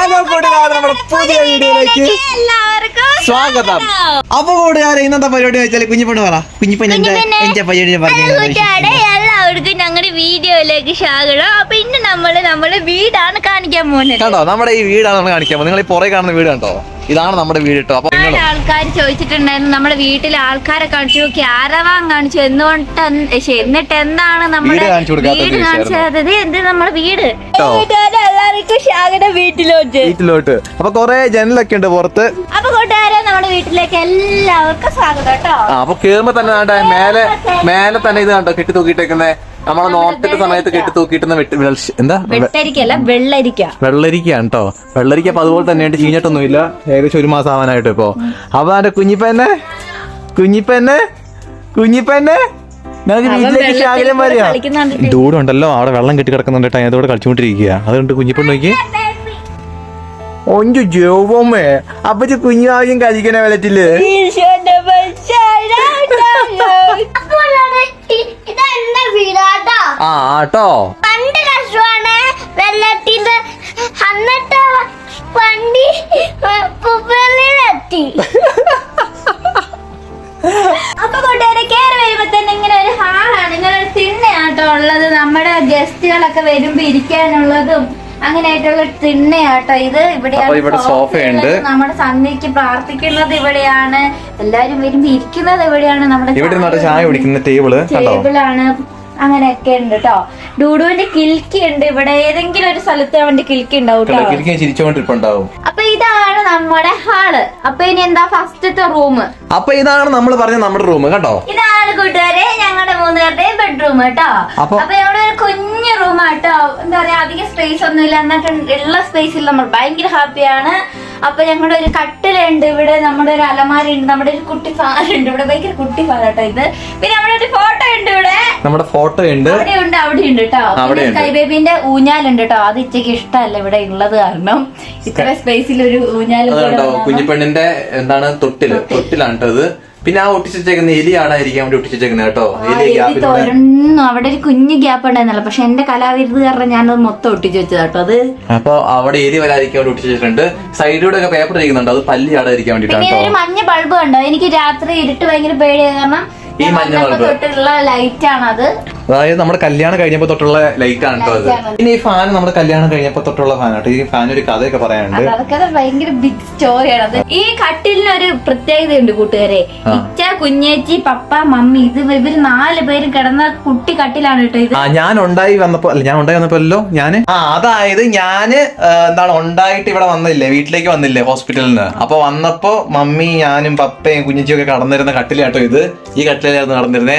Hello നമ്മുടെ പുതിയ വീഡിയോയിലേക്ക് സ്വാഗതം. അപ്പൊ കൂട്ടുകാരെ ഇന്നത്തെ പരിപാടി വെച്ചാൽ? കുഞ്ഞിപ്പണ് പറ. കുഞ്ഞിപ്പൻ എന്റെ. എന്റെ പരിപാടി പറഞ്ഞു എല്ലാവർക്കും ഞങ്ങളുടെ വീഡിയോയിലേക്ക് സ്വാഗതം. അപ്പൊ ഇന്ന് നമ്മൾ നമ്മൾ വീടാണ് കാണിക്കാൻ പോകുന്നത്. കണ്ടോ? നമ്മുടെ ഈ വീടാണ് നമ്മൾ കാണിക്കാൻ പോകുന്നത്. നിങ്ങൾ ഈ പുറകെ കാണുന്ന വീട് കണ്ടോ? ഇതാണ് നമ്മുടെ വീട് കേട്ടോ. അപ്പൊ ഒരുപാട് ആൾക്കാർ ചോദിച്ചിട്ടുണ്ടായിരുന്നു നമ്മുടെ വീട്ടിൽ ആൾക്കാരെ കാണിച്ചു ക്യാരവാൻ കാണിച്ചു? എന്തുകൊണ്ട് എന്നിട്ട് എന്താണ് നമ്മുടെ വീട്. കാണിച്ചത് എന്ത് നമ്മുടെ വീട്. എല്ലാവർക്കും സ്വാഗതം വീട്ടിലോട്ട്. വീട്ടിലോട്ട്. അപ്പൊ കൊറേ ജനലൊക്കെ ഉണ്ട് പുറത്ത്. അപ്പൊ കൂട്ടുകാരെ നമ്മുടെ വീട്ടിലേക്ക് എല്ലാവർക്കും സ്വാഗതം കേട്ടോ ആ അപ്പൊ കേറുമ്പോ തന്നെ മേലെ മേലെ തന്നെ ഇത് കണ്ടോ കെട്ടി തൂക്കിയിട്ടേക്കുന്നേ? നമ്മളെ നോട്ടിന്റെ സമയത്ത് കെട്ടി തൂക്കിയിട്ടുന്ന വെട്ടി എന്താ? വെട്ടരിക്കല്ല വെള്ളരിക്ക വെള്ളരിക്കയാണ് കേട്ടോ വെള്ളരിക്ക അപ്പൊ അതുപോലെ തന്നെയായിട്ട് ചീഞ്ഞിട്ടൊന്നുമില്ല. ഏകദേശം ഒരു മാസം ആവാനായിട്ട് ഇപ്പോ. അപ്പൊ എന്റെ കുഞ്ഞിപ്പന്നെ? കുഞ്ഞിപ്പന്നെ? കുഞ്ഞിപ്പന്നെ? ഞങ്ങൾക്ക് വീട്ടിലേക്ക് ശാകരം വരിക കളിക്കുന്ന അവിടെ വെള്ളം കെട്ടി കിടക്കുന്നുണ്ട് കേട്ടോ. അതിനോട് കളിച്ചുകൊണ്ടിരിക്കുക. അതുകൊണ്ട് കുഞ്ഞിപ്പെണ്ണ് നോക്കി. ഒഞ്ചു ജോവമ്മേ അപ്പൊ കുഞ്ഞാദ്യം കഴിക്കണ വെള്ളത്തിൽ ഇതെന്നെ വീടാട്ടോ ആ ആട്ടോ. പണ്ട് കഷ്ടമാണ് വെള്ളത്തിന്റെ അന്നത്തെ വണ്ടി വെള്ളിലെത്തി അപ്പൊ കൂട്ടുകാരെ കയറി വരുമ്പോ തന്നെ ഇങ്ങനെ ഒരു ഹാളാണ്. ഇങ്ങനെ ഒരു തിണ്ണയാട്ടോ ഉള്ളത്. നമ്മുടെ ഗസ്റ്റുകളൊക്കെ വരുമ്പോ ഇരിക്കാനുള്ളതും അങ്ങനെയായിട്ടുള്ള തിണ്ണയാട്ടോ ഇത്. ഇവിടെയാണ് സോഫയുണ്ട്. നമ്മുടെ സന്ധ്യക്ക് പ്രാർത്ഥിക്കുന്നത് ഇവിടെയാണ്. എല്ലാരും വരുമ്പോ ഇരിക്കുന്നത് ഇവിടെയാണ് നമ്മുടെ ഇവിടെ ചായ കുടിക്കുന്ന ടേബിൾ ടേബിളാണ്. അങ്ങനെയൊക്കെ ഉണ്ട് കേട്ടോ ഡൂഡുവിന്റെ കിൽക്കി ഉണ്ട്. ഇവിടെ ഏതെങ്കിലും ഒരു സ്ഥലത്ത് അവന്റെ കിൽക്കി ഉണ്ടാവും കേട്ടോ അപ്പൊ ഇതാണ് നമ്മുടെ ഹാൾ അപ്പൊ ഇനി എന്താ ഫസ്റ്റത്തെ റൂം? അപ്പൊ ഇതാണ് നമ്മൾ പറഞ്ഞ നമ്മുടെ റൂം കേട്ടോ ഇതാണ് കൂട്ടുകാരെ ഞങ്ങളുടെ മൂന്നുപേരുടെയും ബെഡ്റൂം കേട്ടോ അപ്പൊ- ഇവിടെ ഒരു കുഞ്ഞു റൂം ആട്ടോ എന്താ പറയാ അധികം സ്പേസ് ഒന്നും ഇല്ല. എന്നൊക്കെ ഉള്ള സ്പേസിൽ നമ്മൾ ഭയങ്കര ഹാപ്പിയാണ് അപ്പൊ ഞങ്ങളുടെ ഒരു കട്ടിലുണ്ട്. ഇവിടെ നമ്മുടെ ഒരു അലമാരി ഉണ്ട് നമ്മുടെ ഒരു കുട്ടി ഫാറുണ്ട് ഉണ്ട്. ഇവിടെ ഭയങ്കര കുട്ടി ഫാൻ ഇത്. പിന്നെ നമ്മുടെ ഒരു ഫോട്ടോ ഉണ്ട് ഇവിടെ. നമ്മുടെ ഫോട്ടോ ഉണ്ട്. അവിടെ ഉണ്ട് അവിടെ ഉണ്ട് കേട്ടോ ഉണ്ട്. സ്കൈ ബേബിന്റെ ഊഞ്ഞാലുണ്ട് കേട്ടോ അത് ഇച്ചക്ക് ഇഷ്ടമല്ല ഇവിടെ ഉള്ളത് കാരണം ഇത്ര സ്പേസിൽ ഒരു ഊഞ്ഞാൽ കുഞ്ഞിപ്പെണ്ണിന്റെ എന്താണ് തൊട്ടിൽ. തൊട്ടിലാണ് കേട്ടോ ഇത്. പിന്നെ ആ ഒട്ടിച്ചേക്കുന്ന എലിയാണ് ഇരിക്കാൻ വേണ്ടി ഒട്ടിച്ചേക്കുന്നത് കേട്ടോ എലി അവിടെ ഒരു കുഞ്ഞു ഗ്യാപ്പ് ഉണ്ടായിരുന്നല്ലോ പക്ഷെ എന്റെ കലാവിരുത് കാരണം ഞാനത് മൊത്തം ഒട്ടിച്ചു വെച്ചത് കേട്ടോ അത് അപ്പൊ അവിടെ എലി വരാതിരിക്കാൻ വേണ്ടി ഒട്ടിച്ചിട്ടുണ്ട്. സൈഡിലൂടെ ഒക്കെ പേപ്പർ ഇരിക്കുന്നുണ്ട്. അത് പല്ലി ആടാതിരിക്കാൻ വേണ്ടിട്ടാണ് മഞ്ഞ ബൾബ് കണ്ടോ? എനിക്ക് രാത്രി ഇരുട്ട് ഭയങ്കര പേടിയായ കാരണം ഈ മഞ്ഞ. തൊട്ടുള്ള ലൈറ്റ് ആണത് അതായത് നമ്മുടെ കല്യാണം കഴിഞ്ഞപ്പോ തൊട്ടുള്ള ലൈറ്റ് ആണ് കേട്ടോ അത് ഇനി പിന്നെ ഈ ഫാൻ നമ്മുടെ കല്യാണം കഴിഞ്ഞപ്പോ തൊട്ടുള്ള ഫാൻ കേട്ടോ ഈ ഫാൻ ഒരു കഥയൊക്കെ പറയാനുണ്ട്. അതൊക്കെ ഭയങ്കര ബിഗ് സ്റ്റോറിയാണ് അത് ഈ കട്ടിലിന് ഒരു പ്രത്യേകതയുണ്ട് കൂട്ടുകാരെ. ഇച്ച കുഞ്ഞേച്ചി പപ്പ മമ്മി ഇത് ഇവർ നാല് പേരും കിടന്ന കുട്ടി കട്ടിലാണ് കേട്ടോ ഇത്. ആ ഞാൻ ഉണ്ടായി വന്നപ്പോ അല്ല ഞാൻ ഉണ്ടായി വന്നപ്പോല്ലോ ഞാൻ? ആ അതായത് ഞാൻ എന്താണ് ഉണ്ടായിട്ട് ഇവിടെ വന്നില്ലേ വീട്ടിലേക്ക് വന്നില്ലേ ഹോസ്പിറ്റലിൽ നിന്ന് അപ്പൊ വന്നപ്പോ മമ്മി ഞാനും പപ്പയും കുഞ്ഞേച്ചിയും ഒക്കെ കടന്നിരുന്ന കട്ടിലാട്ടോ ഇത്. ഈ കട്ടിലായിരുന്നു നടന്നിരുന്നേ.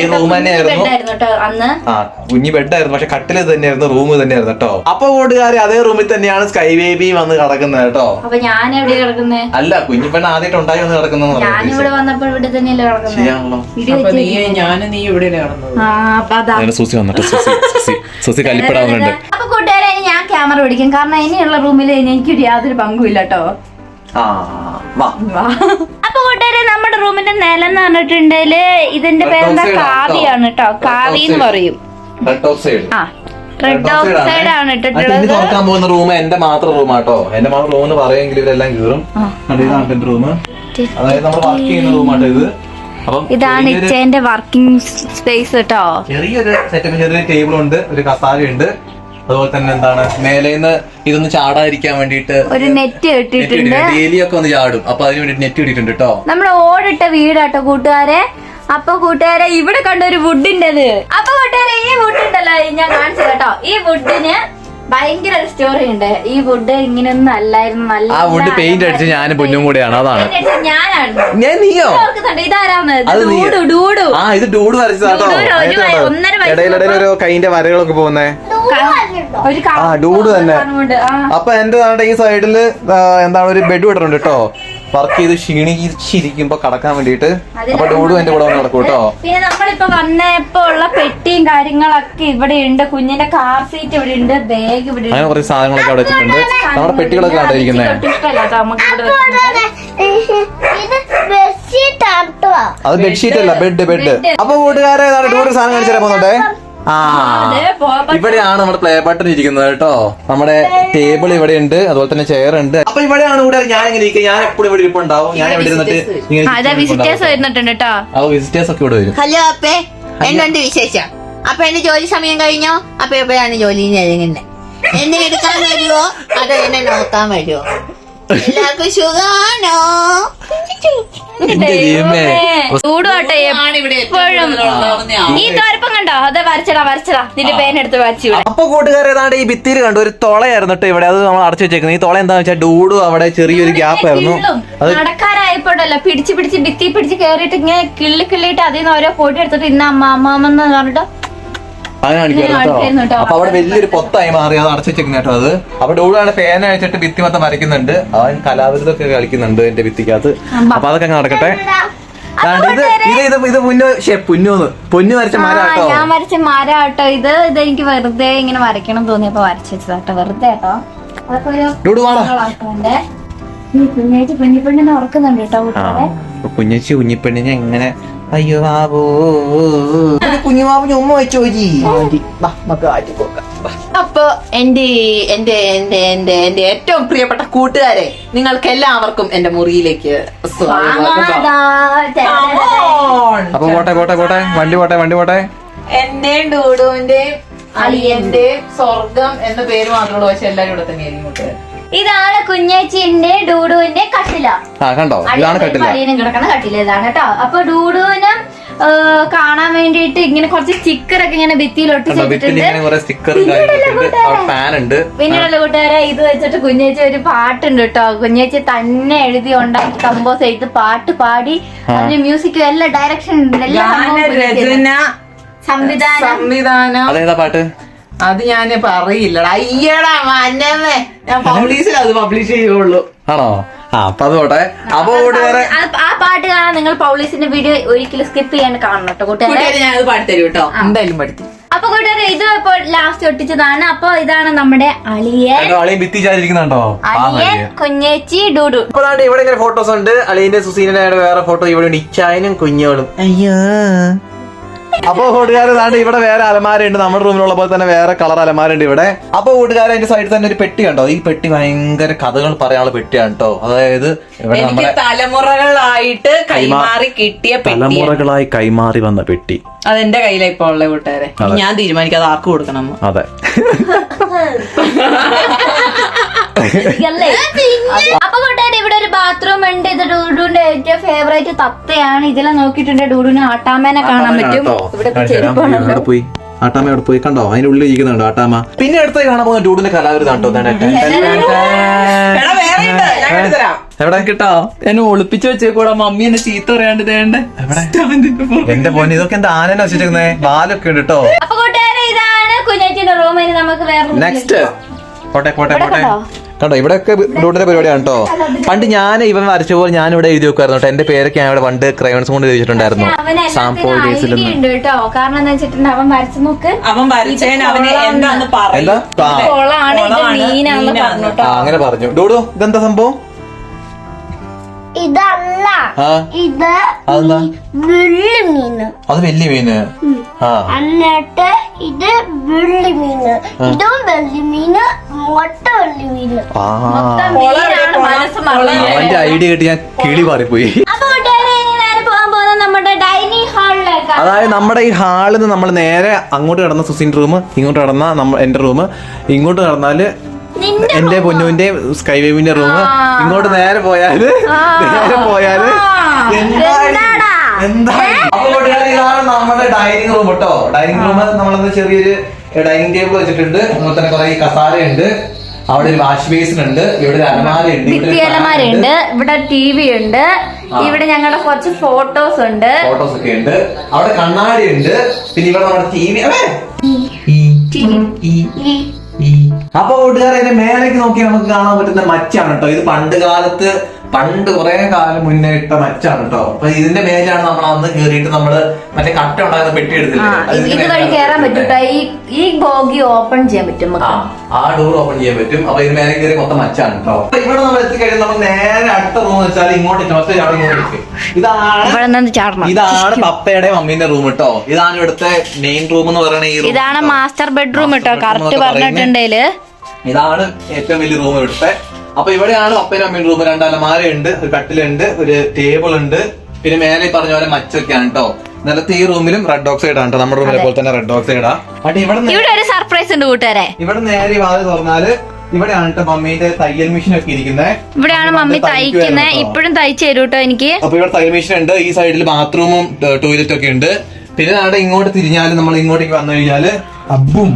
ഈ റൂം തന്നെയായിരുന്നു. ബെഡായിരുന്നു കേട്ടോ അന്ന്. ആ കുഞ്ഞി ബെഡായിരുന്നു പക്ഷെ കട്ടിൽ തന്നെയായിരുന്നു റൂം തന്നെയായിരുന്നു കേട്ടോ. അപ്പൊ കൂട്ടുകാരെ അതേ റൂമിൽ തന്നെയാണ് സ്കൈ ബേബി വന്ന് കിടക്കുന്നത് കേട്ടോ. അപ്പൊ ഞാൻ എവിടെ കിടക്കുന്നേ? അല്ല കുഞ്ഞിപ്പെണ്ണ ആദ്യമായിട്ട് ഉണ്ടായി വന്ന് കിടക്കുന്ന ഞാനിവിടെ വന്നപ്പോൾ ഇവിടെ തന്നെയല്ലേ നീ ഞാനും സുസി വന്നിട്ട് സുസി സുസി സുസി കലിപ്പിടാവുന്നുണ്ട് അപ്പൊ കൂട്ടുകാരെ ഇനി ഞാൻ ക്യാമറ പിടിക്കും. കാരണം ഇനിയുള്ള റൂമിൽ എനിക്ക് യാതൊരു പങ്കുമില്ല കേട്ടോ. ആ വാ. അപ്പൊ കൂട്ടുകാരെ നമ്മുടെ റൂമിന്റെ നിലം എന്ന് പറഞ്ഞിട്ടുണ്ടെങ്കിൽ ഇതിന്റെ പേരെന്താ കാവിയാണ് കേട്ടോ. കാവി എന്ന് പറയും. ആ. റെഡ് ഓക്സൈഡ് ആണ്. ഇട്ടിട്ടുള്ളത്. തുറക്കാൻ പോകുന്ന റൂം എന്റെ മാത്രം റൂമാട്ടോ എന്റെ മാത്രം റൂം എന്ന് പറയുമെങ്കിൽ ഇവരെല്ലാം കീറും. കണ്ടോ, ഇതാണ് എന്റെ റൂം അതായത് നമ്മൾ വർക്ക് ചെയ്യുന്ന റൂമാട്ടോ ഇത്. ഇതാണ് ഇച്ചേന്റെ വർക്കിംഗ് സ്പേസ് കേട്ടോ ചെറിയൊരു സെറ്റപ്പ് ചെറിയ ടേബിൾ ഉണ്ട് ഒരു കസാല ഉണ്ട്. അതുപോലെ തന്നെ എന്താണ് മേലേന്ന് ഇതൊന്ന് ചാടാതിരിക്കാൻ വേണ്ടിട്ട് ഒരു നെറ്റ് കെട്ടിയിട്ടുണ്ട് ഡെയിലി ഒക്കെ ഒന്ന് ചാടും. അപ്പൊ അതിന് വേണ്ടി നെറ്റ് ഇട്ടിട്ടുണ്ട് കേട്ടോ നമ്മൾ ഓടിട്ട വീടാട്ടോ കൂട്ടുകാരെ. അപ്പൊ കൂട്ടുകാരെ ഇവിടെ കണ്ട ഒരു വുഡിന്റെത് അപ്പൊ കൂട്ടുകാരെ ഈ വുഡ് ഉണ്ടല്ലോ ഞാൻ കാണിച്ചു കേട്ടോ ഈ വുഡിന് ഭയങ്കര ഒരു സ്റ്റോറി ഉണ്ട്. ഈ വുഡ് ഇങ്ങനെയൊന്നും അല്ലായിരുന്നു. നല്ല ആ വുഡ് പെയിന്റ് അടിച്ച് ഞാൻ പൊന്നും കൂടെയാണ്. അതാണ്. ഞാൻ നീയോ? ഇതാരാന്ന് ഇത് ഡൂഡു ഡൂഡു. ആ ഇത് ഡൂഡ് വരച്ചതാട്ടോ ഇടയിലിടയിൽ ഒരു കൈന്റെ വരകളൊക്കെ പോകുന്നേ. ആ ഡൂഡ് തന്നെ. അപ്പൊ എന്റെ ഈ സൈഡിൽ എന്താണ് ഒരു ബെഡ് ഇടുന്നുണ്ട് കേട്ടോ വർക്ക് ചെയ്ത് ക്ഷീണിച്ചിരിക്കുമ്പോ കടക്കാൻ വേണ്ടിട്ട് അപ്പൊ ഡൂഡും എന്റെ കൂടെ വന്ന് നടക്കും കേട്ടോ പിന്നെ നമ്മളിപ്പോ വന്നപ്പോ ഉള്ള പെട്ടിയും കാര്യങ്ങളൊക്കെ ഇവിടെ ഉണ്ട് കുഞ്ഞിന്റെ കാർ സീറ്റ് ഇവിടെ ഉണ്ട് ബാഗ് ഇവിടെ ഉണ്ട് അങ്ങനെ കുറച്ച് സാധനങ്ങളൊക്കെ അവിടെ വെച്ചിട്ടുണ്ട്. നമ്മുടെ പെട്ടികളൊക്കെ അവിടെ ആട്ടോ അത് ബെഡ്ഷീറ്റ് അല്ല ബെഡ് ബെഡ്. അപ്പൊ കൂട്ടുകാരെ ഡൂഡ് സാധനം കാണിച്ചു തരാൻ പോകുന്നുണ്ടേ? ആ. ഇവിടെയാണ് നമ്മുടെ പ്ലേ ബട്ടൺ ഇരിക്കുന്നത് കേട്ടോ. നമ്മുടെ ടേബിൾ ഇവിടെ ഉണ്ട്. അതുപോലെ തന്നെ ചെയർ ഉണ്ട്. അപ്പൊ ഇവിടെയാണ് ഇവിടെ ഞാൻ ഇങ്ങനെ ഇരിക്കുക. ഞാൻ എപ്പോഴും ഇവിടെ ഇരിപ്പുണ്ടാവും. ഞാൻ ഇവിടെ ഇരുന്നിട്ട് ഇങ്ങനെ വിസിറ്റേഴ്സ് ഒക്കെ ഇവിടെ വരും. ഹലോ അപ്പേ. എന്നുണ്ട് വിശേഷം അപ്പൊ എന്റെ ജോലി സമയം കഴിഞ്ഞോ? അപ്പൊ എപ്പോഴാണ് ജോലി കഴിഞ്ഞത് എന്നെ എടുക്കാൻ വരുമോ അതോ എന്നെ നോക്കാൻ വരുമോ എല്ലാവർക്കും സുഖാണോ. ചൂടുവാട്ടെ എപ്പോഴും. ഈ തോരപ്പം കണ്ടോ? അതെ വരച്ചടാ വരച്ചടാ. നിന്റെ പേനെടുത്ത് വരച്ചു ഇവിടെ. അപ്പൊ കൂട്ടുകാരെ ഏതാണ്ട് ഈ ഭിത്തിയിൽ കണ്ടു ഒരു തുളയായിരുന്നു കേട്ടോ ഇവിടെ. അത് നമ്മൾ അടച്ചു വെച്ചേക്കുന്നത്. ഈ തുള എന്താ വെച്ചാൽ ഡൂഡു അവിടെ ചെറിയൊരു ഗ്യാപ്പ് ആയിരുന്നു. അത് നടക്കാരായപ്പോഴല്ലോ പിടിച്ച് പിടിച്ച് ഭിത്തി പിടിച്ച് കേറിയിട്ട് ഇങ്ങനെ കിള്ളി കിള്ളിയിട്ട് അതിൽ നിന്ന് ഓരോ ഫോട്ടോ എടുത്തിട്ട് ഇന്ന് അമ്മ അമ്മാമെന്ന് പറഞ്ഞിട്ട് അങ്ങനെ കാണിക്കായിരുന്നു കേട്ടോ. അപ്പൊ അവിടെ വലിയൊരു പൊത്തായി മാറി അത് അടച്ചു കേട്ടോ അത്. അപ്പൊ ഡോളാണ് ഫാൻ അഴിച്ചിട്ട് ഭിത്തി മൊത്തം വരയ്ക്കുന്നുണ്ട്. അവൻ കലാപരിതൊക്കെ കളിക്കുന്നുണ്ട് എന്റെ ഭിത്തിക്കകത്ത്. അപ്പൊ അതൊക്കെ അങ്ങ് നടക്കട്ടെ. ഇത് ഇത് ഇത് ഇത് പുന്നു ശേ പുന്നൂന്ന് പൊന്നു വരച്ച മരാട്ടോ. ഞാൻ വരച്ച മരാട്ടോ. ഇത് ഇത് എനിക്ക് വെറുതെ ഇങ്ങനെ വരയ്ക്കണം തോന്നിയപ്പോ വരച്ചു വെച്ചതാട്ടോ വെറുതെ കേട്ടോ. അതൊക്കെ ഒരു കുഞ്ഞേച്ചി കുഞ്ഞി പെണ്ണിനെ ഉറക്കുന്നുണ്ട് കേട്ടോ കുഞ്ഞേച്ചി കുഞ്ഞിപ്പെണ്ണിനെ എങ്ങനെ അയ്യോ ബാബു കുഞ്ഞുമാവിന് ഉമ്മ വെച്ചോ അപ്പൊ എന്റെ എന്റെ എന്റെ എന്റെ എന്റെ ഏറ്റവും പ്രിയപ്പെട്ട കൂട്ടുകാരെ നിങ്ങൾക്ക് എല്ലാവർക്കും എന്റെ മുറിയിലേക്ക്. അപ്പൊ പോട്ടെ പോട്ടെ പോട്ടെ. വണ്ടി പോട്ടെ വണ്ടി പോട്ടെ. എന്റെ ഡൂഡുവിന്റെ അളിയന്റെ സ്വർഗം എന്ന പേര് മാത്രമുള്ള പക്ഷെ എല്ലാരും ഇവിടെ തന്നെയായിരിക്കും കൂട്ടുകാർ ഇതാണ് കുഞ്ഞേച്ചിന്റെ ഡൂഡുവിന്റെ കട്ടില. ആ കണ്ടോ? ഇതാണ് കട്ടില. കിടക്കുന്ന കട്ടില ഇതാണ് കേട്ടോ. അപ്പൊ ഡൂഡുവിനും കാണാൻ വേണ്ടിയിട്ട് ഇങ്ങനെ കുറച്ച് ഇങ്ങനെ ഭിത്തിയിൽ ഇങ്ങനെ സ്റ്റിക്കർ കാര്യങ്ങളൊക്കെ അവിടെ ഫാൻ ഉണ്ട്. പിന്നീടുള്ള കൂട്ടുകാരെ? ഇത് വെച്ചിട്ട് കുഞ്ഞേച്ചി ഒരു പാട്ടുണ്ട് കേട്ടോ. കുഞ്ഞേച്ചി തന്നെ എഴുതി ഉണ്ടാക്കി കമ്പോസ് ചെയ്ത് പാട്ട് പാടി അതിന് മ്യൂസിക്കും എല്ലാ ഡയറക്ഷൻ എല്ലാ സംവിധാനം. സംവിധാനം. അതേതാ പാട്ട്? അത് ഞാൻ പറയില്ലടാ അയ്യടാ മന്നേ ഞാൻ പബ്ലിഷിൽ അത് പബ്ലിഷ് ചെയ്യുള്ളൂ. ആണോ? ആ അപ്പൊ അതോട്ടെ പോട്ടെ അപ്പൊ കൂട്ടുകാരെ ആ- പാട്ട് കാണാൻ നിങ്ങൾ പൗളീസിന്റെ വീഡിയോ ഒരിക്കലും സ്കിപ്പ് ചെയ്യാണ്ട് കാണണം കേട്ടോ കൂട്ടുകാരെ. ഞാൻ അത് പാടിത്തരും കേട്ടോ. എന്തായാലും പഠിത്തരും അപ്പൊ കൂട്ടുകാരെ ഇത് ഇപ്പൊ ലാസ്റ്റ് ഒട്ടിച്ചതാണ്. അപ്പൊ ഇതാണ് നമ്മുടെ അളിയെ അളിയൻ കുഞ്ഞേച്ചി ഡൂഡു. അപ്പോഴാണ്ട് ഇവിടെ ഇങ്ങനെ ഫോട്ടോസ് ഉണ്ട്. അളിയന്റെ സുസീനയുടെ വേറെ ഫോട്ടോ ഇവിടെ ഇച്ചായനും കുഞ്ഞോളും. അയ്യോ. അപ്പൊ കൂട്ടുകാരെ താണ്ട് ഇവിടെ വേറെ അലമാരയുണ്ട്. നമ്മുടെ റൂമിലുള്ള പോലെ തന്നെ വേറെ കളർ അലമാരുണ്ട് ഇവിടെ. അപ്പൊ കൂട്ടുകാരെ അതിന്റെ സൈഡിൽ തന്നെ ഒരു പെട്ടി കണ്ടോ? ഈ പെട്ടി ഭയങ്കര കഥകൾ പറയാനുള്ള പെട്ടിയാണ് കേട്ടോ. അതായത് ഇവിടെ നമ്മുടെ തലമുറകളായിട്ട് കൈമാറി കിട്ടിയ പെട്ടി. തലമുറകളായി കൈമാറി വന്ന പെട്ടി. അതെന്റെ കയ്യിലാ ഇപ്പൊ ഉള്ള കൂട്ടുകാരെ. ഞാൻ തീരുമാനിക്കാതെ അത് ആർക്ക് കൊടുക്കണം അതെ. അപ്പൊ കൂട്ടുകാരെ ഇവിടെ ഒരു ബാത്റൂം ഉണ്ട്. ഇത് ഡൂഡുവിന്റെ ഏറ്റവും ഫേവറേറ്റ് തത്തയാണ്. ഇതിലെ നോക്കിയിട്ടുണ്ട് ഡൂഡുവിന് ആട്ടാമേനെ കാണാൻ പറ്റും. ഇവിടെ പോയി? ആട്ടാമ അവിടെ പോയി? കണ്ടോ? അതിന്റെ ഉള്ളിൽ ഇരിക്കുന്നുണ്ട് ആട്ടാമ പിന്നെ അടുത്തായി കാണാൻ പോകുന്ന ഡൂഡിന്റെ കലാവിരുതാണ് കേട്ടോ. എവിടെ കിട്ടോ? എന്നെ ഒളിപ്പിച്ചു വെച്ചേക്കൂടാ മമ്മി എന്നെ ചീത്ത പറയാണ്ട് തേണ്ടേ എന്റെ പോന്നെ ഇതൊക്കെ എന്താ ആനനെ വെച്ചിട്ടേ ബാലൊക്കെ ഉണ്ട് കേട്ടോ നെക്സ്റ്റ് പോട്ടെ പോട്ടെ കോട്ടെ പോട്ടെ. കണ്ടോ? ഇവിടെയൊക്കെ ഡൂഡിന്റെ പരിപാടിയാണ് കേട്ടോ. പണ്ട് ഞാൻ ഇവൻ വരച്ച പോലെ ഞാൻ ഇവിടെ എഴുതി വെക്കുമായിരുന്നു കേട്ടോ. എന്റെ പേരൊക്കെ ഞാൻ ഇവിടെ പണ്ട് ക്രയോൺസ് കൊണ്ട് എഴുതിയിട്ടുണ്ടായിരുന്നു. സാമ്പോ അങ്ങനെ പറഞ്ഞു. ഡോഡോ ഇതെന്താ സംഭവം? ഇതല്ല ഇത് വെള്ളി മീന് അത് വലിയ മീന് ആ. എന്നിട്ട് ഇത് വെള്ളി മീന് ഇതും വെള്ളി മീന് മൊട്ട വെള്ളി മീന് അവന്റെ ഐഡിയ കിട്ടി ഞാൻ കിളി മാറിപ്പോയി. ഹാളിലേക്ക് അതായത് നമ്മുടെ ഈ ഹാളിൽ നിന്ന് നമ്മൾ നേരെ അങ്ങോട്ട് കിടന്ന സുസിൻ റൂം ഇങ്ങോട്ട് കിടന്ന നമ്മ എന്റെ റൂം ഇങ്ങോട്ട് കിടന്നാൽ നിന്റെ എന്റെ പൊന്നുവിന്റെ സ്കൈ വേവിന്റെ റൂം ഇങ്ങോട്ട് നേരെ പോയാൽ നേരെ പോയാൽ നമ്മുടെ ഡൈനിങ് റൂം കേട്ടോ ഡൈനിങ് റൂം നമ്മളത് ചെറിയൊരു ഡൈനിങ് ടേബിൾ വെച്ചിട്ടുണ്ട്. അതുപോലെ തന്നെ കുറെ കസാരയുണ്ട്. അവിടെ ഒരു വാഷ് ബേസിൻ ഉണ്ട്. ഇവിടെ ഒരു അലമാരയുണ്ട് ഉണ്ട്. ഒരു ഭിത്തിയലമാരുണ്ട് ഇവിടെ ടി വി ഉണ്ട്. ഇവിടെ ഞങ്ങളുടെ കുറച്ച് ഫോട്ടോസ് ഉണ്ട്. ഫോട്ടോസ് ഒക്കെ ഉണ്ട്. അവിടെ കണ്ണാടി ഉണ്ട്. പിന്നെ ഇവിടെ നമ്മുടെ ടി വി അപ്പൊ കൂട്ടുകാരെ ഇതിന്റെ മേലേക്ക് നോക്കി നമുക്ക് കാണാൻ പറ്റുന്ന മച്ചാണ് കേട്ടോ ഇത് പണ്ട് കാലത്ത് പണ്ട് കുറെ കാലം മുന്നേ ഇട്ട മച്ചാണ് കേട്ടോ അപ്പൊ ഇതിന്റെ മേലാണ് നമ്മൾ അന്ന് കേറിയിട്ട് നമ്മൾ മറ്റേ കട്ട ഉണ്ടാകുന്ന പെട്ടി എടുത്തില്ലേ? ഇത് വഴി കയറാൻ പറ്റും. ഈ ഈ ബോഗി ഓപ്പൺ ചെയ്യാൻ പറ്റും ആ നമുക്ക് ആ ഡോർ ഓപ്പൺ ചെയ്യാൻ പറ്റും. അപ്പൊ ഇതിന് മേലെ കയറി മൊത്തം മച്ചാണ് കേട്ടോ അപ്പൊ ഇവിടെ നമ്മൾ എത്തിക്കഴിഞ്ഞാൽ നമ്മൾ നേരെ അടുത്ത റൂം വെച്ചാൽ ഇങ്ങോട്ട് ഒറ്റ. ഇതാണ് ഇതാണ് പപ്പയുടെ മമ്മീന്റെ റൂം കേട്ടോ ഇതാണ് ഇവിടുത്തെ മെയിൻ റൂം എന്ന് പറയുന്ന ഈ റൂം ഇതാണ് മാസ്റ്റർ ബെഡ്റൂം കേട്ടോ കറക്റ്റ് പറഞ്ഞിട്ടുണ്ടെങ്കിൽ ഇതാണ് ഏറ്റവും വലിയ റൂം ഇവിടുത്തെ അപ്പൊ ഇവിടെയാണ് പപ്പയുടെ അമ്മയുടെ റൂം രണ്ട് അലമാരയുണ്ട് ഒരു കട്ടിലുണ്ട് ഒരു ടേബിൾ ഉണ്ട്. പിന്നെ മേലെ പറഞ്ഞ പോലെ മച്ചൊക്കെയാണ് കേട്ടോ നിലത്ത് ഈ റൂമിലും റെഡ് ഓക്സൈഡ് ആണ് നമ്മുടെ റൂമിലെ പോലെ തന്നെ റെഡ് ഓക്സൈഡാ ബട്ട് ഇവിടെ ഇവിടെ ഒരു സർപ്രൈസ് ഉണ്ട് കൂട്ടുകാരെ. ഇവിടെ നേരെ വാതിൽ തുറന്നാൽ ഇവിടെയാണ് മമ്മീന്റെ തയ്യൽ മെഷീൻ ഒക്കെ ഇരിക്കുന്നത് ഇവിടെയാണ് മമ്മി തയ്ക്കുന്നത് ഇപ്പോഴും തയ്ച്ചു തരും കേട്ടോ എനിക്ക്. അപ്പൊ ഇവിടെ തയ്യൽ മെഷീൻ ഉണ്ട്. ഈ സൈഡിൽ ബാത്റൂമും ടോയ്ലറ്റ് ഒക്കെ ഉണ്ട്. പിന്നെ അവിടെ ഇങ്ങോട്ട് തിരിഞ്ഞാൽ നമ്മൾ ഇങ്ങോട്ടേക്ക് വന്നു കഴിഞ്ഞാൽ അബും.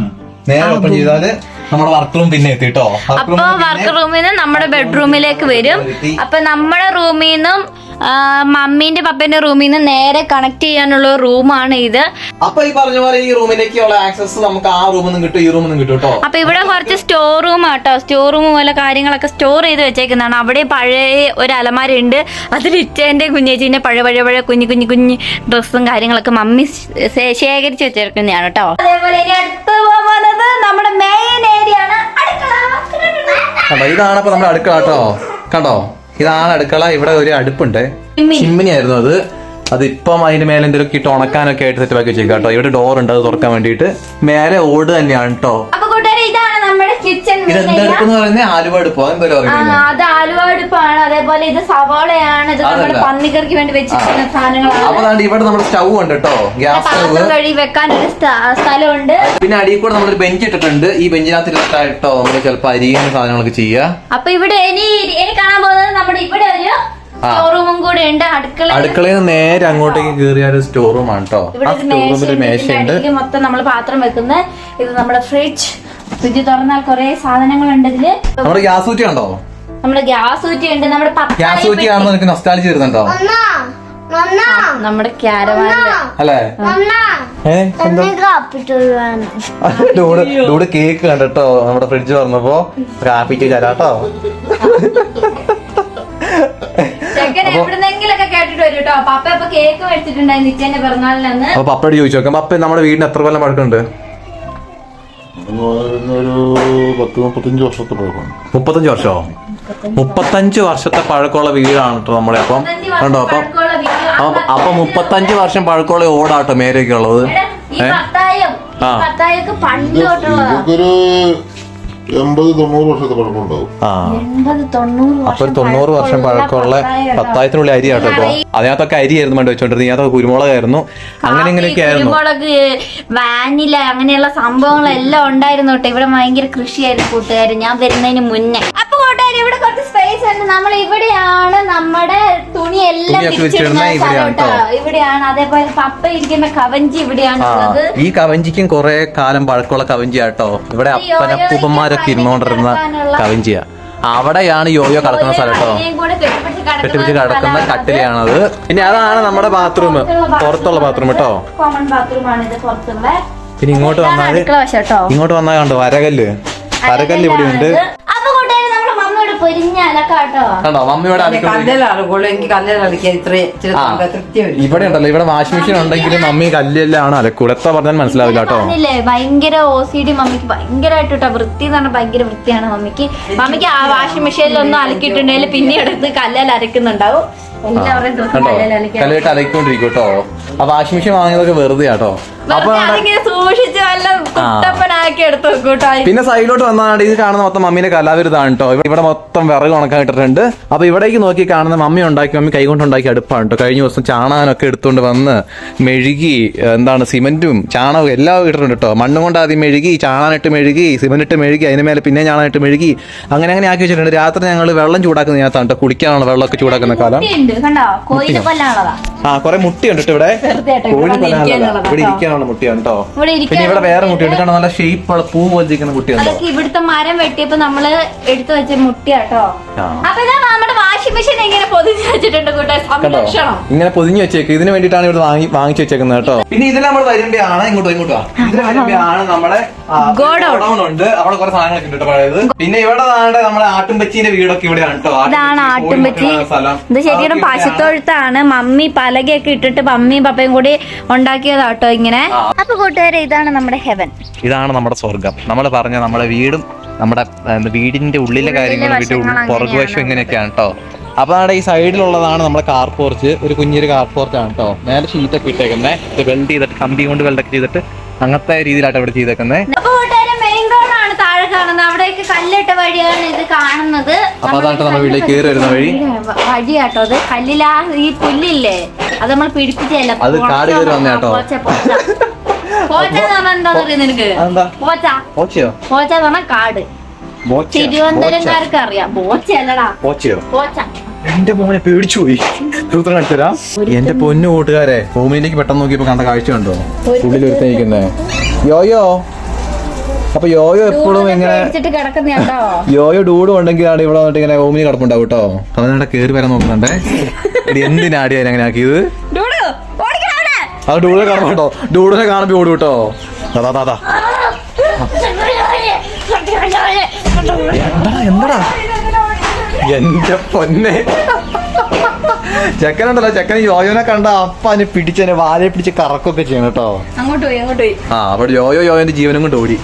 നേരെ ഓപ്പൺ ചെയ്താൽ നമ്മുടെ വർക്ക് റൂം പിന്നെ എത്തി കേട്ടോ അപ്പൊ വർക്ക് റൂമിൽ നിന്ന് നമ്മുടെ ബെഡ്റൂമിലേക്ക് വരും. അപ്പൊ നമ്മുടെ റൂമിൽ നിന്നും മമ്മീന്റെ പപ്പന്റെ റൂമിൽ നിന്ന് നേരെ കണക്ട് ചെയ്യാനുള്ള റൂമാണ് ഇത്. അപ്പൊ ഈ പറഞ്ഞ പോലെ ഈ റൂമിലേക്കുള്ള ആക്സസ് നമുക്ക് ആ റൂമിൽ നിന്ന് കിട്ടും ഈ റൂമിൽ നിന്ന് കിട്ടും കേട്ടോ അപ്പൊ ഇവിടെ കുറച്ച് സ്റ്റോർ റൂം ആട്ടോ. സ്റ്റോർ റൂം പോലെ കാര്യങ്ങളൊക്കെ സ്റ്റോർ ചെയ്ത് വെച്ചേക്കുന്നതാണ്. അവിടെ പഴയ ഒരു അലമാര ഉണ്ട് അതിൽ ഇച്ചേന്റെ കുഞ്ഞേച്ചീന്റെ പഴയ പഴയ പഴയ കുഞ്ഞു കുഞ്ഞു കുഞ്ഞു ഡ്രസ്സും കാര്യങ്ങളൊക്കെ മമ്മി ശേഖരിച്ച് വെച്ചേക്കുന്നതാണ് കേട്ടോ അതേപോലെ ഇനി അടുത്ത് പോകുന്നത് നമ്മുടെ മെയിൻ ഏരിയ ആണ് ഇതാണ് അപ്പൊ നമ്മുടെ അടുക്കള കേട്ടോ കണ്ടോ? ഇതാണ് അടുക്കള. ഇവിടെ ഒരു അടുപ്പുണ്ട്. ചിമ്മിനി. ആയിരുന്നു അത്. അതിപ്പം അതിന്റെ മേലെ എന്തെങ്കിലും ഇട്ട് ഉണക്കാനൊക്കെ ആയിട്ട് സെറ്റ് ആക്കി വെച്ചേക്കാം കേട്ടോ ഇവിടെ ഡോർ ഉണ്ട് അത് തുറക്കാൻ വേണ്ടിയിട്ട്. മേലെ ഓട് തന്നെയാണ് കേട്ടോ നമ്മുടെ കിച്ചൺ ഇത് എന്തെടുപ്പെന്ന് പറയുന്നത് ആലുവ എന്തോ അത് ആലുവാടുപ്പാണ് അതേപോലെ ഇത് സവാളയാണ്. ഇത് നമ്മുടെ. പന്നിക്കറിക്ക് വേണ്ടി വെച്ചിരിക്കുന്ന സാധനങ്ങളാണ്. അപ്പൊ ഇവിടെ നമ്മുടെ സ്റ്റൗ ഉണ്ട് കേട്ടോ ഗ്യാസ് സ്റ്റൗ കഴുകി വെക്കാൻ ഒരു സ്ഥ- സ്ഥലമുണ്ട്. പിന്നെ അടിയിൽ കൂടെ നമ്മളൊരു ബെഞ്ച് ഇട്ടിട്ടുണ്ട്. ഈ ബെഞ്ചിനകത്ത് ഇട്ടായിട്ടോ നമ്മൾ ചിലപ്പോൾ അരിയുന്ന സാധനങ്ങളൊക്കെ ചെയ്യുക അപ്പൊ ഇവിടെ ഇനി ഇനി കാണാൻ പോകുന്നത് നമ്മുടെ ഇവിടെ ഒരു അടുക്കളയിൽ. നിന്ന് നേരെ അങ്ങോട്ടേക്ക് കയറിയ ഒരു സ്റ്റോർ റൂം ആണ് കേട്ടോ സ്റ്റോർ റൂമിൽ മേശയുണ്ട്. മൊത്തം നമ്മൾ പാത്രം വെക്കുന്നത്. ഇത് നമ്മുടെ ഫ്രിഡ്ജ് ഫ്രിഡ്ജ് തുറന്നാൽ കുറെ സാധനങ്ങളുണ്ട് ഇതിൽ നമ്മുടെ ഗ്യാസ് ഊറ്റി ഉണ്ടോ നമ്മുടെ ഗ്യാസ് ഊറ്റി ഉണ്ട്. നമ്മുടെ ഗ്യാസ് പപ്പായ ഊറ്റി കാണുമ്പോൾ നിനക്ക് നൊസ്റ്റാലജി വരുന്നുണ്ടോ? നമ്മുടെ ക്യാരവാനിൽ. അല്ലേ? ഡൂഡ് ഡൂഡ് കേക്ക് കണ്ടോ നമ്മുടെ ഫ്രിഡ്ജ് പറഞ്ഞപ്പോ കാപ്പിക്ക് തരാട്ടോ പപ്പയോട് ചോദിച്ചു നോക്കാം. പപ്പ നമ്മുടെ വീടിന് എത്ര കൊല്ലം പഴക്കമുണ്ട്? ഒരു പത്ത് മുപ്പത്തഞ്ച് വർഷത്തെ പഴക്കമുണ്ട് മുപ്പത്തഞ്ച് വർഷമോ മുപ്പത്തഞ്ച് വർഷത്തെ പഴക്കമുള്ള വീടാണ് കേട്ടോ നമ്മുടെ അപ്പം കണ്ടോ അപ്പം വീട്. അപ്പൊ- മുപ്പത്തഞ്ച് വർഷം പഴക്കമുള്ള ഓടാട്ടോ മേലേക്ക് ഉള്ളത്. എടാ, ഈ പത്തായം ഈ ആ. ഇതൊരു എൺപത് തൊണ്ണൂറ് വർഷത്തെ പഴക്കമുണ്ടാവും. ആ. അപ്പൊ ഒരു തൊണ്ണൂറ് വർഷം പഴക്കമുള്ള പത്തായിരത്തിനുള്ളിൽ അരി ആട്ടോ ഇപ്പൊ അതിനകത്തൊക്കെ അരി ആയിരുന്നു പണ്ട് വെച്ചോണ്ടിരുന്നത്. ഇതിനകത്തൊക്കെ കുരുമുളകായിരുന്നു. അങ്ങനെ ഇങ്ങനെയൊക്കെ ആയിരുന്നു. കുരുമുളക് വാനില അങ്ങനെയുള്ള സംഭവങ്ങളെല്ലാം ഉണ്ടായിരുന്നു കേട്ടോ. ഇവിടെ ഭയങ്കര കൃഷിയായിരുന്നു കൂട്ടുകാർ ഞാൻ വരുന്നതിന് മുന്നേ. കൂട്ടുകാർ ഇവിടെ കുറച്ച് സ്പേസ് ഉണ്ട്. നമ്മൾ ഇവിടെയാണ് നമ്മുടെ തുണി എല്ലാം തുണിയൊക്കെ വിരിച്ചിടുന്ന വെച്ചിടുന്ന ഇവിടെയാണ് കേട്ടോ. ഇവിടെയാണ്. അതേപോലെ പപ്പ ഇരിക്കുന്ന കവഞ്ചി ഇവിടെയാണ് ആ ഉള്ളത്. ഈ കവഞ്ചിക്കും കുറെ കാലം പഴക്കമുള്ള കവഞ്ചിയാട്ടോ ഇവിടെ അപ്പനപ്പൂപ്പന്മാരൊക്കെ ഇരുന്നോണ്ടിരുന്ന കവഞ്ചിയാ. അവിടെയാണ് യോയോ കിടക്കുന്ന സ്ഥലം കേട്ടോ. അതിനെയും കൂടെ കെട്ടിപ്പിടിച്ച് കിടക്കുന്ന കെട്ടിപ്പിടിച്ച് കിടക്കുന്ന സ്ഥലമാണത്. കട്ടിലാണത്. ഇനി അതാണ് നമ്മുടെ ബാത്റൂം പുറത്തുള്ള ബാത്റൂം കേട്ടോ. കോമൺ ബാത്റൂം ആണ് ഇത് പുറത്തുള്ള. പിന്നെ ഇങ്ങോട്ട് വന്നാൽ വന്നാൽ അടുക്കള വശം കേട്ടോ. ഇങ്ങോട്ട് വന്നാൽ കണ്ടോ വരകല്ല്? വരകല്ല് ഇവിടെ ഉണ്ട് മമ്മിയോട് ഇവിടെ ഉണ്ടല്ലോ. ഇവിടെ വാഷിംഗ് മെഷീൻ ഉണ്ടെങ്കിലും മമ്മി കല്ലെല്ലാം അലക്കൂടെ? എത്ര പറഞ്ഞാൽ മനസ്സിലാവില്ല കേട്ടോ. ഭയങ്കര ഒ സി ഡി മമ്മിക്ക് ഭയങ്കരമായിട്ട് കേട്ടോ വൃത്തി എന്ന് പറഞ്ഞാൽ ഭയങ്കര വൃത്തിയാണ് മമ്മിക്ക്. മമ്മിക്ക് ആ വാഷിംഗ് മെഷീനിൽ ഒന്നും അലക്കിയിട്ടുണ്ടെങ്കിൽ പിന്നെ എടുത്ത് കല്ലിൽ അരക്കുന്നുണ്ടാവും. എല്ലാവരും കല്ലിട്ട് അലക്കൊണ്ടിരിക്കും കേട്ടോ ആ വാഷിംഗ് മെഷീൻ വാങ്ങിയതൊക്കെ വെറുതെ കേട്ടോ അപ്പൊ വെറുതെ അതിങ്ങനെ സൂക്ഷിച്ച് വല്ല കുട്ടപ്പനാക്കി എടുത്ത് വെക്കും പിന്നെ സൈഡിലോട്ട് വന്നാണ് ഇത് കാണുന്ന മൊത്തം മമ്മീന്റെ കലാവിരുതാണ് കേട്ടോ ഇവിടെ മൊത്തം വിറക് ഉണക്കാൻ ഇട്ടിട്ടുണ്ട് അപ്പൊ ഇവിടേക്ക് നോക്കി കാണുന്ന മമ്മി ഉണ്ടാക്കി മമ്മി കൈകൊണ്ട് ഉണ്ടാക്കി അടുപ്പാണ് കേട്ടോ കഴിഞ്ഞ ദിവസം ചാണാനൊക്കെ എടുത്തുകൊണ്ട് വന്ന് മെഴുകി എന്താണ് സിമെന്റും ചാണകവും എല്ലാം ഇട്ടിട്ടുണ്ട് കേട്ടോ മണ്ണും കൊണ്ട് ആദ്യം മെഴുകി ചാണാനിട്ട് മെഴുകി സിമെന്റ് ഇട്ട് മെഴുകി അതിന് മേലെ പിന്നെ ചാണാനിട്ട് മെഴുകി അങ്ങനെ അങ്ങനെ ആക്കി വെച്ചിട്ടുണ്ട്. രാത്രി ഞങ്ങൾ വെള്ളം ചൂടാക്കുന്ന ഇതിനകത്താണ് കേട്ടോ കുടിക്കാനുള്ള വെള്ളമൊക്കെ ചൂടാക്കുന്ന കാലം. ആ കുറെ മുട്ടിയുണ്ട് കേട്ടോ ഇവിടെ. വെറുതെ കേട്ടോ, കോഴി ഇവിടെ ഇവിടെ കേട്ടോ. ഇരിക്കാനുള്ള മുട്ടിയാണ് കേട്ടോ ഇവിടെ പിന്നെ ഇവിടെ വേറെ മുട്ടിയുണ്ട് കാരണം നല്ല ഷേപ്പ് പൂ കുട്ടിയുണ്ടോ? അതൊക്കെ ഇവിടുത്തെ മരം വെട്ടിയപ്പോ നമ്മൾ എടുത്തു വെച്ച മുട്ടിയാട്ടോ. ആ. അപ്പൊ ഇതാ നമ്മുടെ വാഷിംഗ് മെഷീൻ എങ്ങനെ പൊതിഞ്ഞു വെച്ചിട്ടുണ്ട് കൂട്ടുകാർ കണ്ടോ? സംരക്ഷണം. ഇങ്ങനെ പൊതിഞ്ഞു വെച്ചേക്ക്. ഇതിന് വേണ്ടിയിട്ടാണ് ഇവിടെ വാങ്ങി വാങ്ങിച്ചു വെച്ചേക്കുന്നത് കേട്ടോ. പിന്നെ ഇതിൽ നമ്മൾ വരുമ്പോഴാണ് ഇങ്ങോട്ടോ ഇങ്ങോട്ടോ ഇതിൽ വരുമ്പോഴാണ് നമ്മളെ Godown. ഗോഡൌൺ. ഉണ്ട്. അവിടെ കുറെ സാധനങ്ങളൊക്കെ ഉണ്ട് കേട്ടോ പഴയത്. പിന്നെ ഇവിടെ നാടെ നമ്മുടെ ആട്ടുംപച്ചിന്റെ വീടൊക്കെ ഇവിടെയാണ് കേട്ടോ. ഇതാണ് ആട്ടുംപച്ചി. ഇത് ശരിക്കും. പശുത്തൊഴുത്താണ്. മമ്മി പലകയൊക്കെ ഇട്ടിട്ട് മമ്മിയും പപ്പയും കൂടി ഉണ്ടാക്കിയതാട്ടോ ഇങ്ങനെ. അപ്പൊ കൂട്ടുകാരെ ഇതാണ് നമ്മുടെ ഹെവൻ. ഇതാണ് നമ്മുടെ സ്വർഗം നമ്മൾ പറഞ്ഞ നമ്മുടെ വീടും നമ്മുടെ വീടിന്റെ ഉള്ളിലെ കാര്യങ്ങളും വീട്ടിൽ പുറകുവശം ഇങ്ങനെയൊക്കെയാണ് കേട്ടോ അപ്പൊ നമ്മുടെ ഈ സൈഡിലുള്ളതാണ് നമ്മുടെ കാർ പോർച്ച് ഒരു കുഞ്ഞൊരു കാർ പോർച്ച് ആണ് കേട്ടോ മേലെ ഷീറ്റൊക്കെ ഇട്ടേക്കുന്നേ. ഇത് വെൽഡ് ചെയ്തിട്ട് കമ്പി കൊണ്ട് വെൽഡൊക്കെ ചെയ്തിട്ട് അങ്ങനത്തെ രീതിയിലായിട്ട് ഇവിടെ താഴെ കാണുന്നത്. അവിടേക്ക് കല്ലിട്ട വഴിയാണ് ഇത് കാണുന്നത്. അപ്പൊ അതാട്ടോ നമ്മൾ വീട്ടിലേക്ക് കയറി വരുന്ന വഴി. വഴിയാട്ടോ അത് കല്ലിലാ ഈ പുല്ലില്ലേ? അത് നമ്മൾ പിടിപ്പിച്ചല്ല അത് കാട് കയറി വന്നതാട്ടോ. കാട്. തിരുവനന്തപുരംകാർക്ക് അറിയാം. എന്റെ മോനെ പേടിച്ചു പോയി. സൂത്രം കാണിച്ചരാ എന്റെ പൊന്നു കൂട്ടുകാരെ ഭൂമിയിലേക്ക് പെട്ടെന്ന് നോക്കിയപ്പോ കണ്ട കാഴ്ച കണ്ടോ? ഉള്ളിൽ ഒരുത്തനിരിക്കുന്നേ യോയോ? അപ്പൊ യോയോ എപ്പോഴും ഇങ്ങനെ യോയോ ഡൂഡും ഉണ്ടെങ്കിലാണ് ഇവിടെ വന്നിട്ട് ഇങ്ങനെ ഭൂമിയിൽ കിടപ്പുണ്ടാവും കേട്ടോ. അവനവിടെ കേറി വരാൻ നോക്കുന്നുണ്ടേ. എടി എന്തിനാടി അങ്ങനെ ആക്കിയത്. അത് ഡൂഡിനെ കാണുമ്പോ കേട്ടോ. ഡൂഡിനെ കാണുമ്പോ ഓടും കേട്ടോ. അതാ അതാ എന്താ എന്താടാ എന്റെ പൊന്നെ. ചെക്കനുണ്ടല്ലോ ചെക്കൻ യോയോനെ കണ്ട അപ്പനെ അതിനെ പിടിച്ചതിനെ വാലെ പിടിച്ച് കറക്കൊക്കെ ചെയ്യണം കേട്ടോ. അങ്ങോട്ട് പോയി അങ്ങോട്ട് പോയി. ആ അവിടെ യോയോ യോയോന്റെ ജീവനും കൊണ്ട് ഓടി.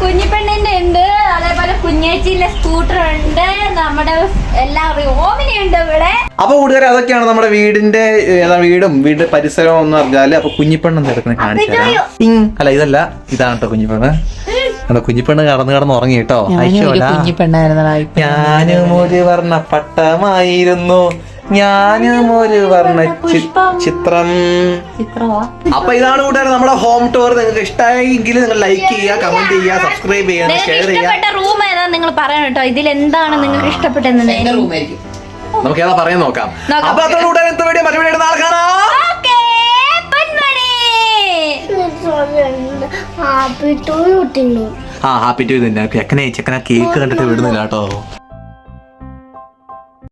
കുഞ്ഞിപ്പെണ്ണിന്റെ ഉണ്ട് അതേപോലെ കുഞ്ഞേച്ചിന്റെ സ്കൂട്ടർ ഉണ്ട് നമ്മുടെ എല്ലാവരും ഇവിടെ. അപ്പൊ കൂട്ടുകാരെ അതൊക്കെയാണ് നമ്മുടെ വീടിന്റെ ഏതാ വീടും വീടിന്റെ പരിസരവും ഒന്നും പറഞ്ഞാൽ അപ്പൊ കുഞ്ഞിപ്പെണ്ണ് എടുക്കുന്ന കാണിച്ചു അല്ല ഇതല്ല. ഇതാണ് കേട്ടോ കുഞ്ഞിപ്പെണ്ണ്. കണ്ടോ കുഞ്ഞിപ്പെണ്ണ് കടന്നു കടന്ന് ഉറങ്ങി കേട്ടോ ഞാനും ഒരു വർണ പട്ടമായിരുന്നു ഞാനും ഒരു വർണ ചിത്രം. അപ്പൊ ഇതാണ് കൂട്ടുകാരെ നമ്മുടെ ഹോം ടൂർ. നിങ്ങൾക്ക് ഇഷ്ടമായെങ്കിൽ നിങ്ങൾ ലൈക്ക് ചെയ്യുക കമന്റ് ചെയ്യുക സബ്സ്ക്രൈബ് ചെയ്യുക ഷെയർ ചെയ്യുക. ഇഷ്ടപ്പെട്ട റൂം ഏതാ നിങ്ങൾ പറയണം കേട്ടോ. ഇതിൽ എന്താണ് നിങ്ങൾക്ക് ഇഷ്ടപ്പെട്ടത് നമുക്ക് ഏതാ പറയാൻ നോക്കാം. അപ്പൊ അത്ര കൂട്ടുകാരെ ഇന്നത്തെ വീഡിയോ മറുപടി നാളെ കാണാം. Okay, Ponmani. Happy to you ആ ഹാപ്പി ടു തന്നെ ചെക്കനെ ചെക്കനെ കേക്ക് കണ്ടിട്ട് വിടുന്നില്ല കേട്ടോ.